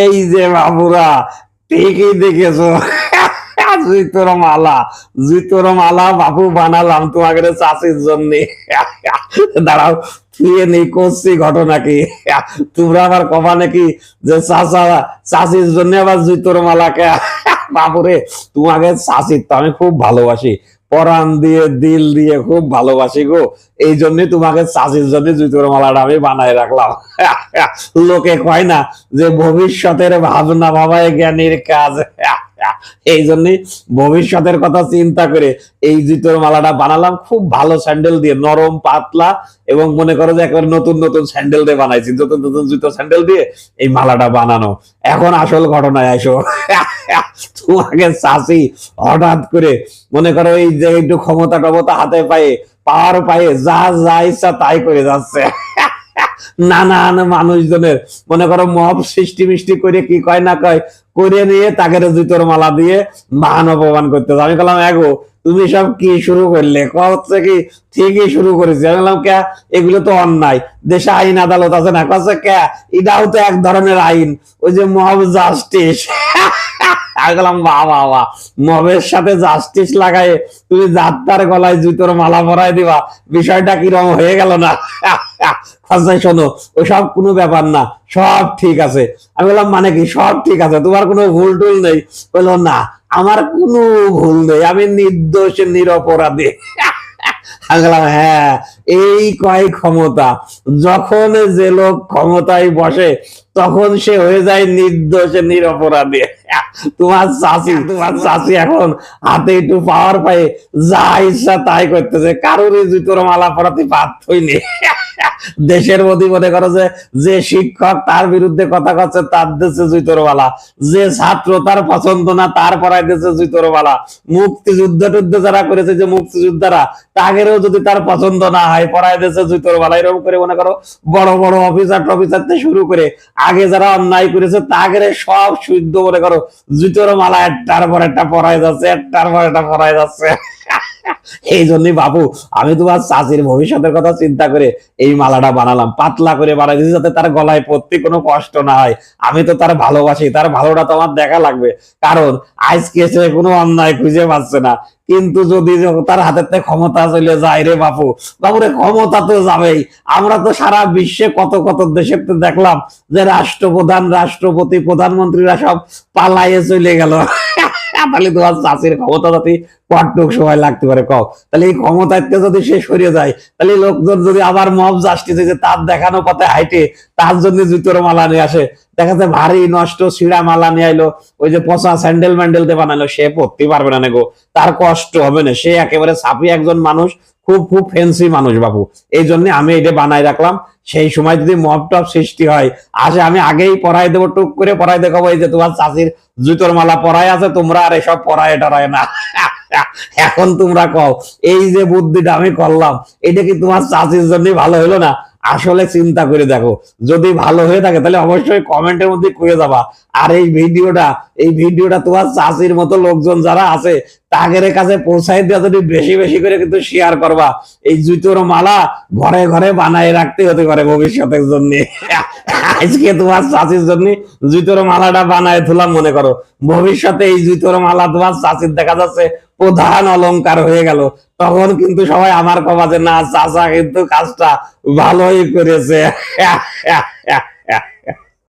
এই যে বাবুরা, ঠিকই দেখেছ। জুতোর মালা জুতোর মালা বাবু বানালাম তোমাকে চাষির জন্য। দাঁড়াও ফিরে নেই, করছি ঘটনা কি তোমরা আবার কবা নাকি যে চাষা, চাষির জন্য আবার জুতোর মালাকে বাবুরে, তোমাকে চাষির তো আমি খুব ভালোবাসি। পরাণ দিয়ে, দিল দিয়ে খুব ভালোবাসি গো। এই জন্য তোমাকে চাষির জন্য জুতোর মালাটা আমি বানাই রাখলাম। লোকে কয় না যে ভবিষ্যতের ভাবনা ভাবায় জ্ঞানীর কাজ। এই জন্য ভবিষ্যতের কথা চিন্তা করে এই জুতোর মালাটা বানালাম। খুব ভালো স্যান্ডেল দিয়ে, নরম, পাতলা এবং মনে করো যে একেবারে নতুন নতুন স্যান্ডেল দিয়ে বানাইছি। নতুন নতুন জুতো স্যান্ডেল দিয়ে এই মালাটা বানানো। এখন আসল ঘটনায় আসো। তোমাকে চাষি হঠাৎ করে মনে করো এই যে একটু ক্ষমতা টমতা হাতে পায়ে, পাওয়ার পায়ে, যা যা ইচ্ছা তাই করে যাচ্ছে। নানান মানুষজনের মনে করো মব সৃষ্টি মিষ্টি করে কি কয় না কয়, করে নিয়ে তাকে জুতোর মালা দিয়ে মান অপমান করতে আমি বললাম, এগো, তুমি সব কি শুরু করলে? হচ্ছে কি, ঠিকই শুরু করেছি। আমি বললাম, কে? এগুলো তো অন্যায়। দেশে আইন আদালত আছে না? কচ্ছে কে? এটাও তো এক ধরনের আইন। ওই যে মব জাস্টিস। মবের সাথে জাস্টিস তুমি গলায় জুতোর মালা দিবা। বিষয়টা কীরকম হয়ে গেল না? আচ্ছা শোনো, ওসব কোনো ব্যাপার না। সব ঠিক আছে। আমি বললাম মানে কি? সব ঠিক আছে। তোমার কোনো ভুল টুল নেই? বলল, না, আমার কোনো ভুল নেই। আমি নির্দোষ, নিরপরাধী। বললাম হ্যাঁ এই কয় ক্ষমতা? যখন যে লোক ক্ষমতায় বসে, তখন সে হয়ে যায় নির্দোষ, নিরপরাধী। তোমার চাষি তোমার চাষি এখন হাতে একটু পাওয়ার পায়ে, যা ইচ্ছা তাই করতেছে। কারোরই জুতোর মালা পরাতে পারতই নেই দেশের মধ্যে মনে করো যে শিক্ষক তার বিরুদ্ধে কথা করছে তার দেশে জুতোর মালা যে ছাত্র তার পছন্দ না, তার পড়াই দেশে জুতোর মালা মুক্তিযুদ্ধ টুদ্ধ যারা করেছে যে মুক্তিযোদ্ধারা, তাদেরও যদি তার পছন্দ না হয় পড়াই দেশে জুতোর মালা এরকম করে মনে করো, বড় বড় অফিসার টফিসার থেকে শুরু করে, আগে যারা অন্যায় করেছে তাদের সব শুদ্ধ মনে করো জুতোর মালা একটার পর একটা পড়াই যাচ্ছে, একটার পর একটা পড়াই যাচ্ছে। এই জন্যই বাবু, আমি তোমার চাষির ভবিষ্যতের কথা চিন্তা করে এই মালাটা বানালাম। পাতলা করে বানাই দিয়েছি যাতে তার গলায় পড়তে কোনো কষ্ট না হয়। আমি তো তার ভালোবাসি, তার ভালোটা তো আমার দেখা লাগবে। কারণ আজকে সে কোনো অন্যায় খুঁজে পাচ্ছে না। কিন্তু যদি তার হাতের থেকে ক্ষমতা চলে যায় রে বাপু, বাবুরে ক্ষমতা তো যাবেই। আমরা তো সারা বিশ্বে কত কত দেশের তো দেখলাম যে রাষ্ট্রপ্রধান, রাষ্ট্রপতি, প্রধানমন্ত্রীরা সব পালাইয়ে চলে গেল। তাহলে তোমার চাষির ক্ষমতা যাতে কটটুক সময় লাগতে পারে, কও। তাহলে এই ক্ষমতাতে যদি সে সরে যায়, তাহলে লোকজন যদি আবার মব জাস্টিসে যে তার দেখানো পথে হাইটে তার জন্য জুতোর মালা নিয়ে আসে দেখা যায় ভারী নষ্ট ছিঁড়া মালা নিয়ে আইলো, ওই যে পচা স্যান্ডেল ম্যান্ডেল দিয়ে বানালো সে পড়তে পারবে না গো তার কষ্ট হবে না, সে একেবারে সাপি একজন মানুষ, খুব খুব ফ্যান্সি মানুষ বাবু এই জন্য আমি এটা বানাই রাখলাম। সেই সময় যদি মব টপ সৃষ্টি হয় আসে আমি আগেই পড়াই দেবো, টুক করে পড়াই দেখাবো, এই যে তোমার চাষির জুতোর মালা পরাই আছে, তোমরা আর এসব পরায় টরায় না। এখন তোমরা কও, এই যে বুদ্ধিটা আমি করলাম, এটা কি তোমার চাষির জন্য ভালো হলো না? আসলে চিন্তা করে দেখো, যদি ভালো হয়ে থাকে, তাহলে অবশ্যই কমেন্টের মধ্যে করে যাবা। আর এই ভিডিওটা এই ভিডিওটা তোমার চাষির মতো লোকজন যারা আছে তাদের কাছে পৌঁছাই দেওয়া যদি বেশি বেশি করে কিন্তু শেয়ার করবা, এই জুতোর মালা ঘরে ঘরে বানায় রাখতে হতে পারে ভবিষ্যতের জন্য। আজকে তোমার চাষির জন্য জুতোর মালাটা বানায় তুলাম মনে করো। ভবিষ্যতে এই জুতোর মালা তোমার চাষির দেখা যাচ্ছে প্রধান অলংকার হয়ে গেল। তখন কিন্তু সবাই আমার কবা যে, না, চাচা কিন্তু কাজটা ভালোই করেছে।